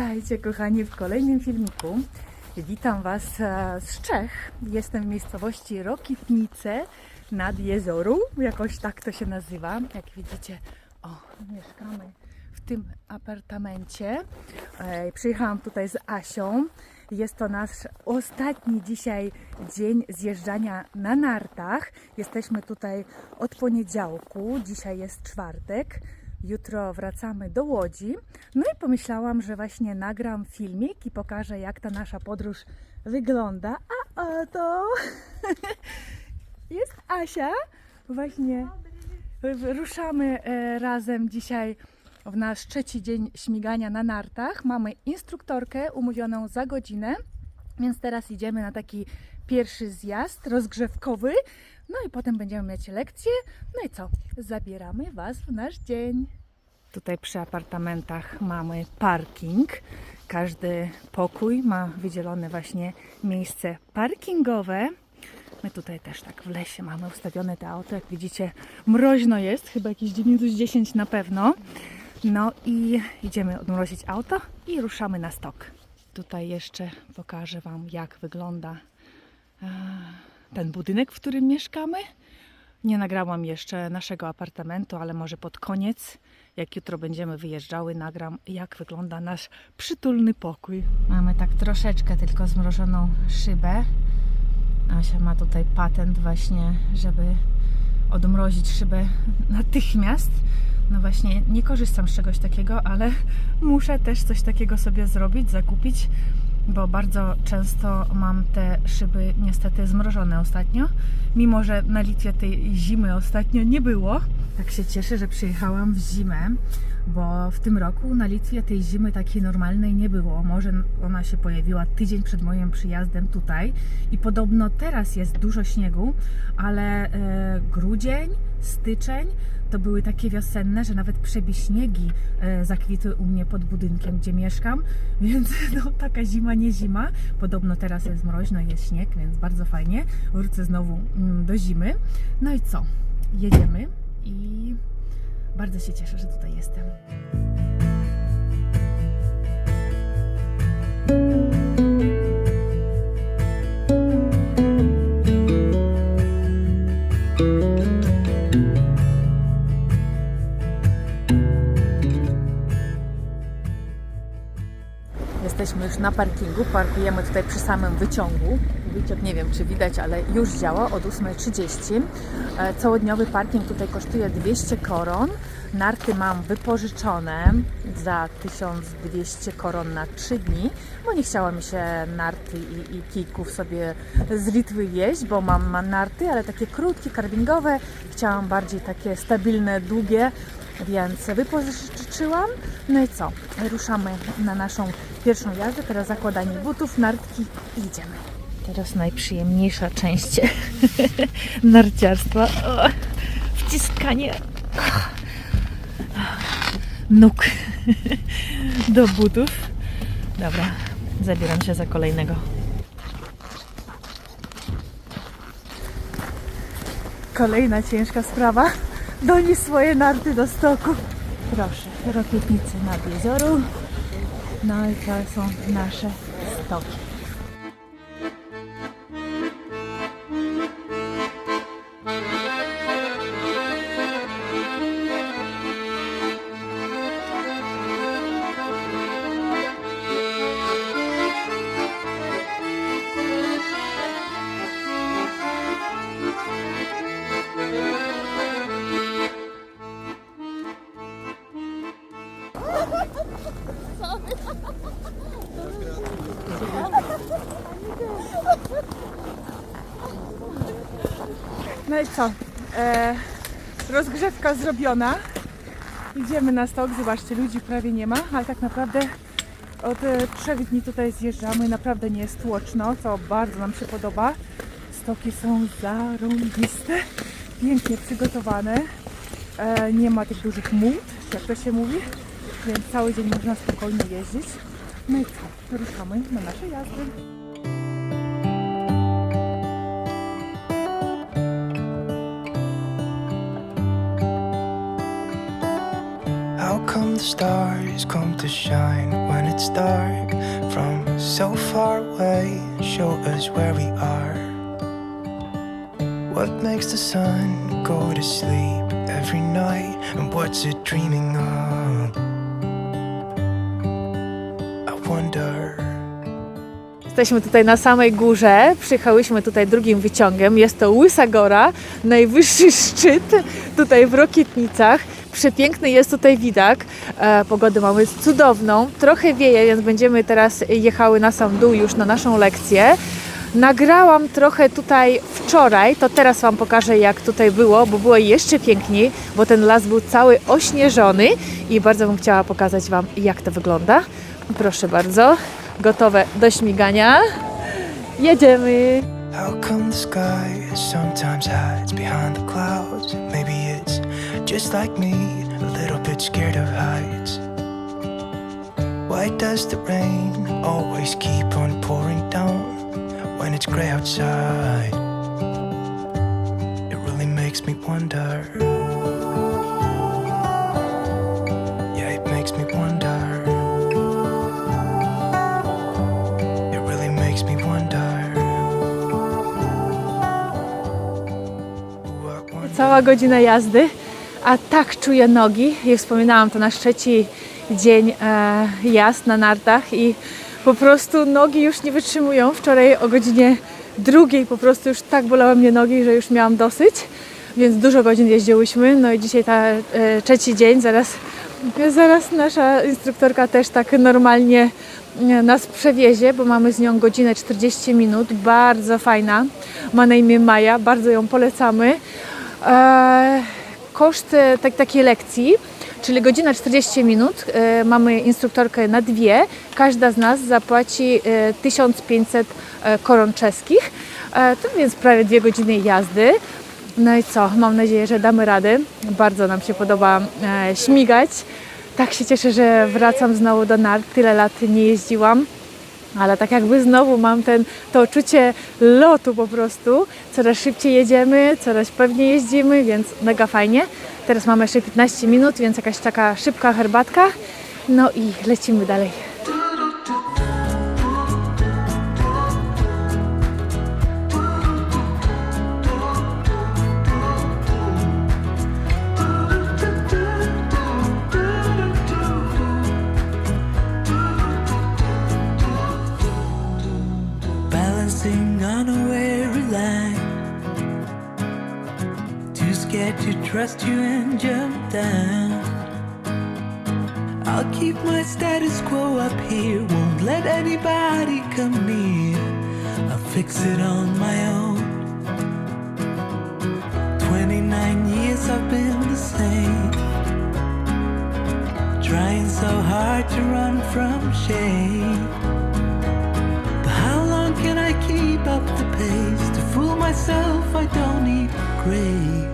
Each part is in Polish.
Witajcie kochani w kolejnym filmiku. Witam Was e, z Czech. Jestem w miejscowości Rokitnice nad Jezorą. Jakoś tak to się nazywa. Jak widzicie, o, mieszkamy w tym apartamencie. E, Przyjechałam tutaj z Asią. Jest to nasz ostatni dzisiaj dzień zjeżdżania na nartach. Jesteśmy tutaj od poniedziałku. Dzisiaj jest czwartek. Jutro wracamy do Łodzi. No i pomyślałam, że właśnie nagram filmik i pokażę, jak ta nasza podróż wygląda. A oto jest Asia. Właśnie ruszamy e, razem dzisiaj w nasz trzeci dzień śmigania na nartach. Mamy instruktorkę umówioną za godzinę, więc teraz idziemy na taki pierwszy zjazd rozgrzewkowy. No i potem będziemy mieć lekcję. No i co? Zabieramy Was w nasz dzień. Tutaj przy apartamentach mamy parking. Każdy pokój ma wydzielone właśnie miejsce parkingowe. My tutaj też tak w lesie mamy ustawione te auto. Jak widzicie, mroźno jest, chyba jakieś 9 10 na pewno. No i idziemy odmrozić auto i ruszamy na stok. Tutaj jeszcze pokażę Wam, jak wygląda e, ten budynek, w którym mieszkamy. Nie nagrałam jeszcze naszego apartamentu, ale może pod koniec, jak jutro będziemy wyjeżdżały, nagram, jak wygląda nasz przytulny pokój. Mamy tak troszeczkę tylko zmrożoną szybę. Asia ma tutaj patent właśnie, żeby odmrozić szybę natychmiast. No właśnie, nie korzystam z czegoś takiego, ale muszę też coś takiego sobie zrobić, zakupić, bo bardzo często mam te szyby niestety zmrożone ostatnio, mimo że na Litwie tej zimy ostatnio nie było. Tak się cieszę, że przyjechałam w zimę, bo w tym roku na Litwie tej zimy takiej normalnej nie było. Może ona się pojawiła tydzień przed moim przyjazdem tutaj i podobno teraz jest dużo śniegu, ale e, grudzień, styczeń to były takie wiosenne, że nawet przebiśniegi e, zakwitły u mnie pod budynkiem, gdzie mieszkam, więc no, taka zima, nie zima. Podobno teraz jest mroźno, jest śnieg, więc bardzo fajnie. Wrócę znowu mm, do zimy. No i co? Jedziemy i bardzo się cieszę, że tutaj jestem. Jesteśmy już na parkingu, parkujemy tutaj przy samym wyciągu. Wyciąg nie wiem czy widać, ale już działa od 8.30. E, Całodniowy parking tutaj kosztuje 200 koron. Narty mam wypożyczone za 1200 koron na 3 dni, bo nie chciała mi się narty i, i kijków sobie z Litwy wieść, bo mam, mam narty, ale takie krótkie, karbingowe. Chciałam bardziej takie stabilne, długie, więc wypożyczyłam. No i co? Ruszamy na naszą pierwszą jazdę. Teraz zakładanie butów, nartki i idziemy. Teraz najprzyjemniejsza część narciarstwa. Wciskanie nóg do butów. Dobra, zabieram się za kolejnego. Kolejna ciężka sprawa. Donieść swoje narty do stoku. Proszę, rokietnicy nad jeziorą. No i to są nasze stoki. No i co? E, rozgrzewka zrobiona. Idziemy na stok. Zobaczcie, ludzi prawie nie ma, ale tak naprawdę od e, trzech dni tutaj zjeżdżamy. Naprawdę nie jest tłoczno, co bardzo nam się podoba. Stoki są zarąbiste, pięknie przygotowane. E, nie ma tych dużych młód, jak to się mówi, więc cały dzień można spokojnie jeździć. No i co? Ruszamy na nasze jazdy. The stars come to shine when it's dark from so far away? Show us where we are. What makes the sun go to sleep every night? And what's it dreaming of? I wonder. Jesteśmy tutaj na samej górze. Przyjechałyśmy tutaj drugim wyciągiem. Jest to Łysa Gora, najwyższy szczyt tutaj w Rokietnicach. Przepiękny jest tutaj widok. E, pogodę mamy cudowną. Trochę wieje, więc będziemy teraz jechały na sam dół już na naszą lekcję. Nagrałam trochę tutaj wczoraj, to teraz Wam pokażę jak tutaj było, bo było jeszcze piękniej, bo ten las był cały ośnieżony i bardzo bym chciała pokazać Wam jak to wygląda. Proszę bardzo, gotowe do śmigania. Jedziemy! Just like me, a little bit scared of heights. Why does the rain always keep on pouring down when it's gray outside? It really makes me wonder. Yeah, it makes me wonder. It really makes me wonder. Cała godzina jazdy, a tak czuję nogi. Jak wspominałam, to nasz trzeci dzień e, jazd na nartach i po prostu nogi już nie wytrzymują. Wczoraj o godzinie drugiej po prostu już tak bolały mnie nogi, że już miałam dosyć, więc dużo godzin jeździłyśmy. No i dzisiaj ta e, trzeci dzień, zaraz, zaraz nasza instruktorka też tak normalnie e, nas przewiezie, bo mamy z nią godzinę 40 minut. Bardzo fajna. Ma na imię Maja, bardzo ją polecamy. E, koszt e, tak, takiej lekcji, czyli godzina 40 minut, e, mamy instruktorkę na dwie, każda z nas zapłaci e, 1500 e, koron czeskich, e, to więc prawie dwie godziny jazdy. No i co, mam nadzieję, że damy radę. Bardzo nam się podoba e, śmigać. Tak się cieszę, że wracam znowu do nart. Tyle lat nie jeździłam. Ale tak jakby znowu mam ten, to uczucie lotu po prostu. Coraz szybciej jedziemy, coraz pewniej jeździmy, więc mega fajnie. Teraz mamy jeszcze 15 minut, więc jakaś taka szybka herbatka. No i lecimy dalej. Trust you and jump down. I'll keep my status quo up here, won't let anybody come near. I'll fix it on my own. 29 years I've been the same. Trying so hard to run from shame. But how long can I keep up the pace? To fool myself, I don't need grace.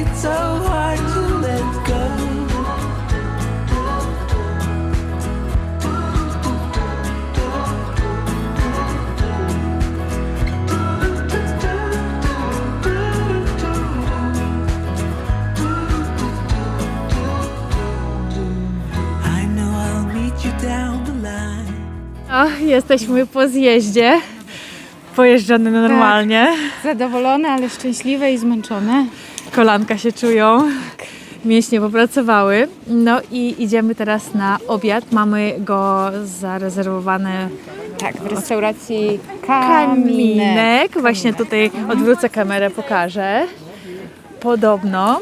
It's so hard to let go. I know I'll meet you down the line. O, jesteśmy po zjeździe. Pojeżdżone normalnie. Zadowolone, ale szczęśliwe i zmęczone. Kolanka się czują. Mięśnie popracowały. No i idziemy teraz na obiad. Mamy go zarezerwowany Tak, w restauracji Kaminek. kaminek. Właśnie tutaj odwrócę kamerę, pokażę. Podobno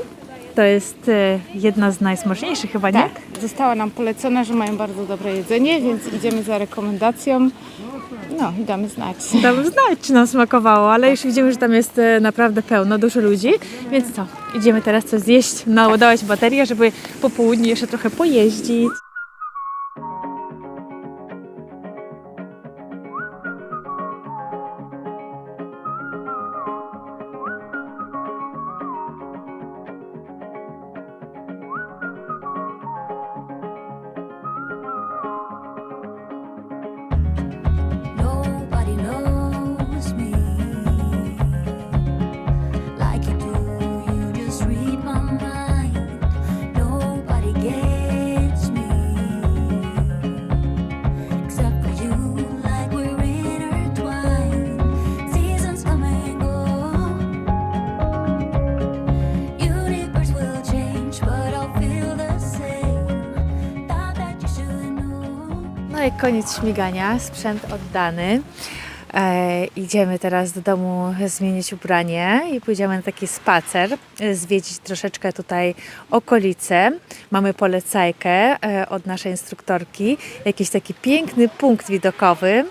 to jest e, jedna z najsmaczniejszych chyba, nie? Tak, została nam polecona, że mają bardzo dobre jedzenie, więc idziemy za rekomendacją. No i damy znać. Dam znać, czy nam smakowało, ale już widzimy, że tam jest e, naprawdę pełno, dużo ludzi. Więc co, idziemy teraz coś zjeść, naładować baterię, żeby po południu jeszcze trochę pojeździć. Koniec śmigania, sprzęt oddany. E, idziemy teraz do domu zmienić ubranie i pójdziemy na taki spacer, e, zwiedzić troszeczkę tutaj okolice. Mamy polecajkę e, od naszej instruktorki, jakiś taki piękny punkt widokowy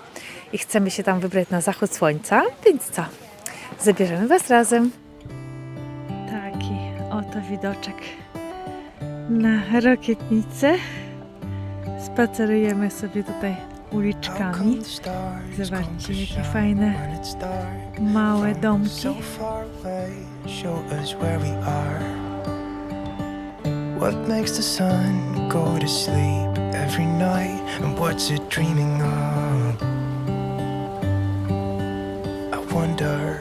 i chcemy się tam wybrać na zachód słońca, więc co? Zabierzemy Was razem. Taki oto widoczek na Rokietnicę. Spacerujemy sobie tutaj uliczkami. Zobaczcie, jakie fajne małe domki. What makes the sun go to sleep every night? And what's it dreaming of? I wonder.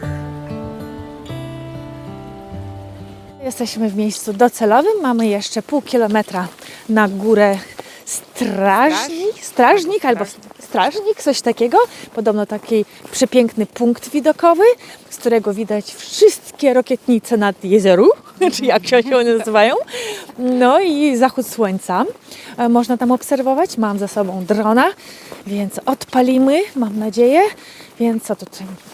Jesteśmy w miejscu docelowym. Mamy jeszcze pół kilometra na górę strażnik, strażnik albo strażnik, coś takiego. Podobno taki przepiękny punkt widokowy, z którego widać wszystkie rokietnice nad jezeru, czy jak się one nazywają. No i zachód słońca. E, Można tam obserwować. Mam ze sobą drona, więc odpalimy, mam nadzieję. Więc co to,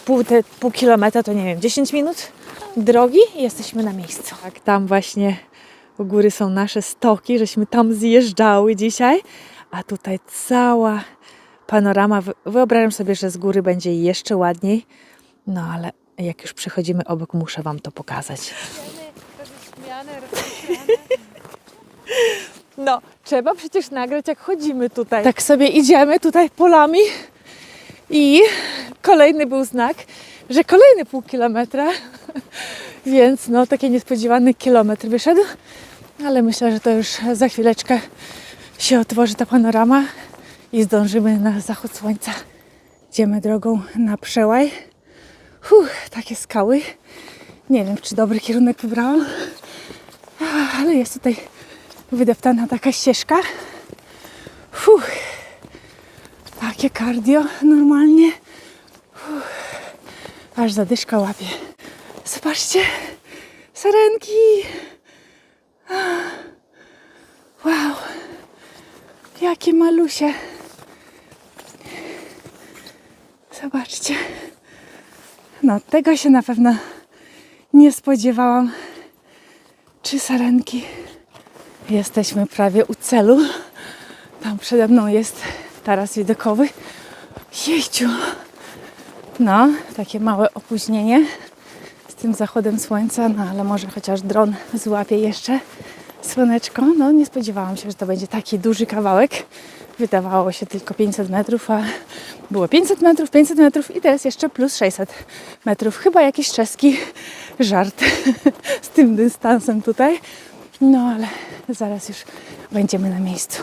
pół, te, pół kilometra to nie wiem, 10 minut drogi i jesteśmy na miejscu. Tak, tam właśnie u góry są nasze stoki, żeśmy tam zjeżdżały dzisiaj, a tutaj cała panorama. Wy- Wyobrażam sobie, że z góry będzie jeszcze ładniej, no ale jak już przechodzimy obok, muszę Wam to pokazać. No, trzeba przecież nagrać, jak chodzimy tutaj. Tak sobie idziemy tutaj polami i kolejny był znak, że kolejny pół kilometra, więc no taki niespodziewany kilometr wyszedł, ale myślę, że to już za chwileczkę się otworzy ta panorama i zdążymy na zachód słońca. Idziemy drogą na przełaj. Fuh, takie skały. Nie wiem, czy dobry kierunek wybrałam, ale jest tutaj wydeptana taka ścieżka. Fuh, takie cardio normalnie. Fuh, aż zadyszka łapie. Zobaczcie, sarenki. Wow, jakie malusie. Zobaczcie. No, tego się na pewno nie spodziewałam. Czy sarenki? Jesteśmy prawie u celu. Tam przede mną jest taras widokowy. Jejciu! No, takie małe opóźnienie tym zachodem słońca, no ale może chociaż dron złapie jeszcze słoneczko. No, nie spodziewałam się, że to będzie taki duży kawałek. Wydawało się tylko 500 metrów, a było 500 metrów, 500 metrów i teraz jeszcze plus 600 metrów. Chyba jakiś czeski żart z tym dystansem tutaj. No ale zaraz już będziemy na miejscu.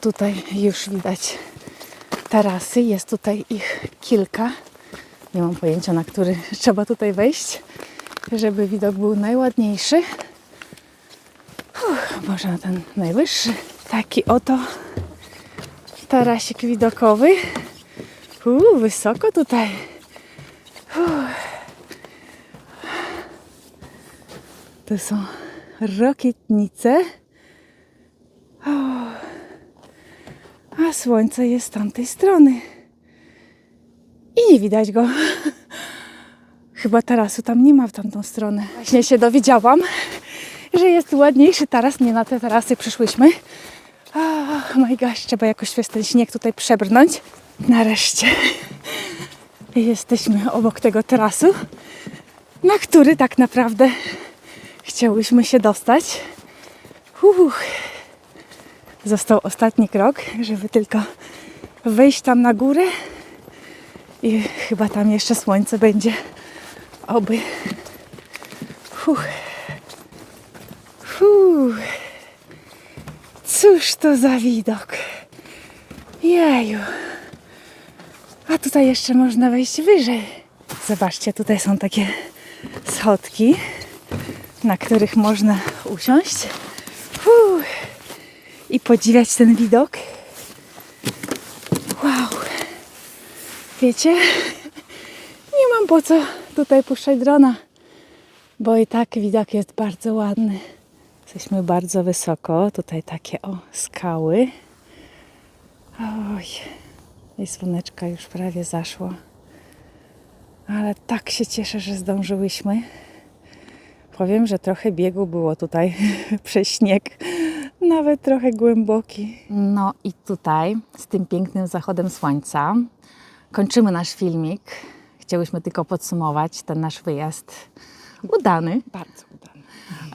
Tutaj już widać tarasy. Jest tutaj ich kilka. Nie mam pojęcia, na który trzeba tutaj wejść, żeby widok był najładniejszy. Może na ten najwyższy. Taki oto tarasik widokowy. Uuu, wysoko tutaj. To są rokietnice. A słońce jest z tamtej strony. I nie widać go. Chyba tarasu tam nie ma w tamtą stronę. Właśnie się dowiedziałam, że jest ładniejszy taras. Nie na te tarasy przyszłyśmy. Oh my gosh, trzeba jakoś przez ten śnieg tutaj przebrnąć. Nareszcie jesteśmy obok tego tarasu, na który tak naprawdę chciałyśmy się dostać. Został ostatni krok, żeby tylko wejść tam na górę i chyba tam jeszcze słońce będzie. Oby. Fuh. Fuh. Cóż to za widok. Jeju. A tutaj jeszcze można wejść wyżej. Zobaczcie, tutaj są takie schodki, na których można usiąść Fuh. i podziwiać ten widok. Wow. Wiecie, nie mam po co tutaj puszczać drona, bo i tak widok jest bardzo ładny. Jesteśmy bardzo wysoko, tutaj takie o skały. Oj, i słoneczka już prawie zaszło. Ale tak się cieszę, że zdążyłyśmy. Powiem, że trochę biegu było tutaj przez śnieg, nawet trochę głęboki. No i tutaj z tym pięknym zachodem słońca kończymy nasz filmik. Chciałyśmy tylko podsumować ten nasz wyjazd udany. Bardzo udane.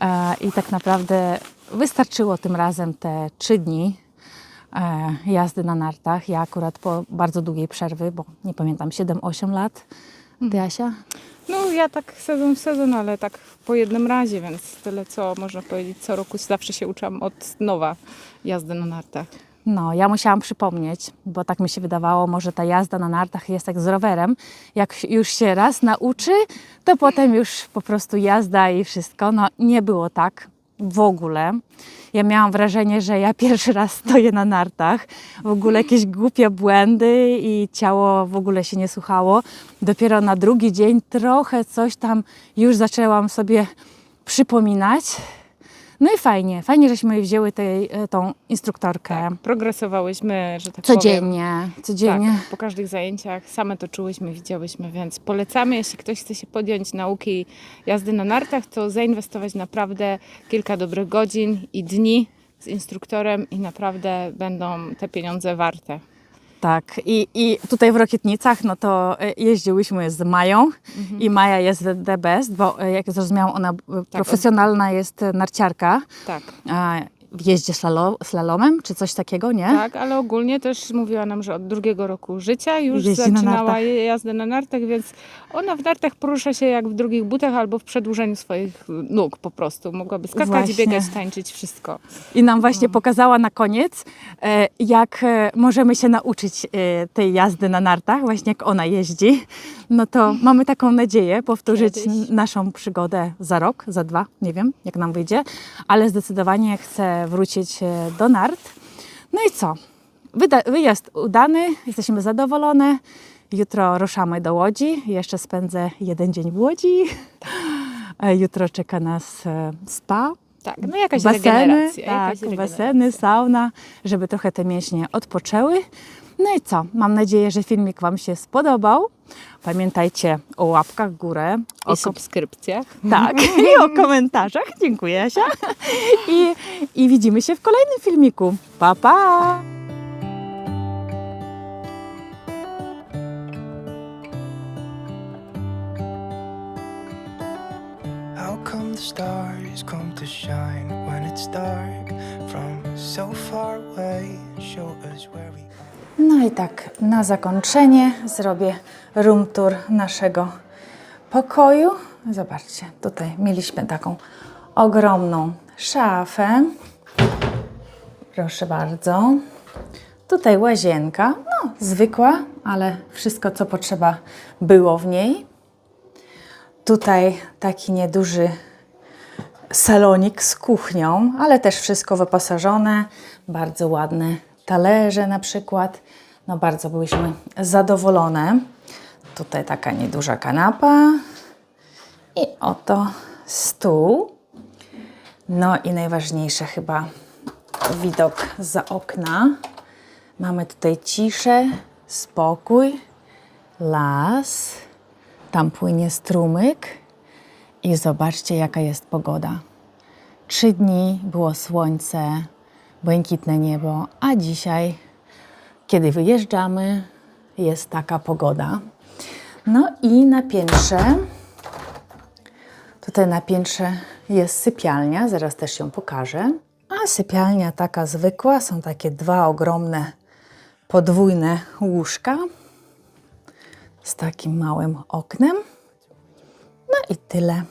E, I tak naprawdę wystarczyło tym razem te trzy dni e, jazdy na nartach. Ja akurat po bardzo długiej przerwy, bo nie pamiętam, 7-8 lat. Ty Asia? No ja tak sezon w sezon, ale tak po jednym razie, więc tyle co można powiedzieć, co roku zawsze się uczyłam od nowa jazdy na nartach. No, ja musiałam przypomnieć, bo tak mi się wydawało, może ta jazda na nartach jest jak z rowerem. Jak już się raz nauczy, to potem już po prostu jazda i wszystko. No, nie było tak w ogóle. Ja miałam wrażenie, że ja pierwszy raz stoję na nartach. W ogóle jakieś głupie błędy i ciało w ogóle się nie słuchało. Dopiero na drugi dzień trochę coś tam już zaczęłam sobie przypominać. No i fajnie, fajnie, żeśmy wzięły tej, e, tą instruktorkę. Tak, progresowałyśmy, że tak powiem. Codziennie, codziennie. Tak, po każdych zajęciach same to czułyśmy, widziałyśmy, więc polecamy, jeśli ktoś chce się podjąć nauki jazdy na nartach, to zainwestować naprawdę kilka dobrych godzin i dni z instruktorem i naprawdę będą te pieniądze warte. Tak, I, i tutaj w Rokietnicach, no to e, jeździłyśmy z Mają i Maja jest the best, bo e, jak zrozumiałam, ona e, profesjonalna jest narciarka. Tak, w jeździe slalo, slalomem, czy coś takiego, nie? tak, ale ogólnie też mówiła nam, że od drugiego roku życia już Jeździ na zaczynała nartach. jazdę na nartach, więc ona w nartach porusza się jak w drugich butach albo w przedłużeniu swoich nóg po prostu. Mogłaby skakać, Właśnie. biegać, tańczyć, wszystko. I nam właśnie pokazała na koniec, e, jak e, możemy się nauczyć e, tej jazdy na nartach, właśnie jak ona jeździ. No to mamy taką nadzieję powtórzyć Kiedyś. naszą przygodę za rok, za dwa, nie wiem jak nam wyjdzie, ale zdecydowanie chcę wrócić e, do nart. No i co? Wyjazd udany, jesteśmy zadowolone. Jutro ruszamy do Łodzi. Jeszcze spędzę jeden dzień w Łodzi. E, Jutro czeka nas e, spa, Tak, no jakaś baseny, regeneracja. tak, jakaś baseny, sauna, żeby trochę te mięśnie odpoczęły. No i co? Mam nadzieję, że filmik Wam się spodobał. Pamiętajcie o łapkach w górę, o I subskrypcjach. tak, i o komentarzach. Dziękuję, Asia. I, I widzimy się w kolejnym filmiku. Pa, pa! How come the stars come to shine when it's dark from so far away? Show us where we are. No i tak, na zakończenie zrobię room tour naszego pokoju. Zobaczcie, tutaj mieliśmy taką ogromną szafę. Proszę bardzo. Tutaj łazienka, no zwykła, ale wszystko co potrzeba było w niej. Tutaj taki nieduży salonik z kuchnią, ale też wszystko wyposażone, bardzo ładne talerze na przykład. No bardzo byłyśmy zadowolone. Tutaj taka nieduża kanapa i oto stół. No i najważniejsze chyba widok za okna. Mamy tutaj ciszę, spokój, las, tam płynie strumyk i zobaczcie jaka jest pogoda. Trzy dni było słońce, błękitne niebo, a dzisiaj, kiedy wyjeżdżamy, jest taka pogoda. No i na piętrze, tutaj na piętrze jest sypialnia, zaraz też ją pokażę. A sypialnia taka zwykła, są takie dwa ogromne, podwójne łóżka z takim małym oknem. No i tyle.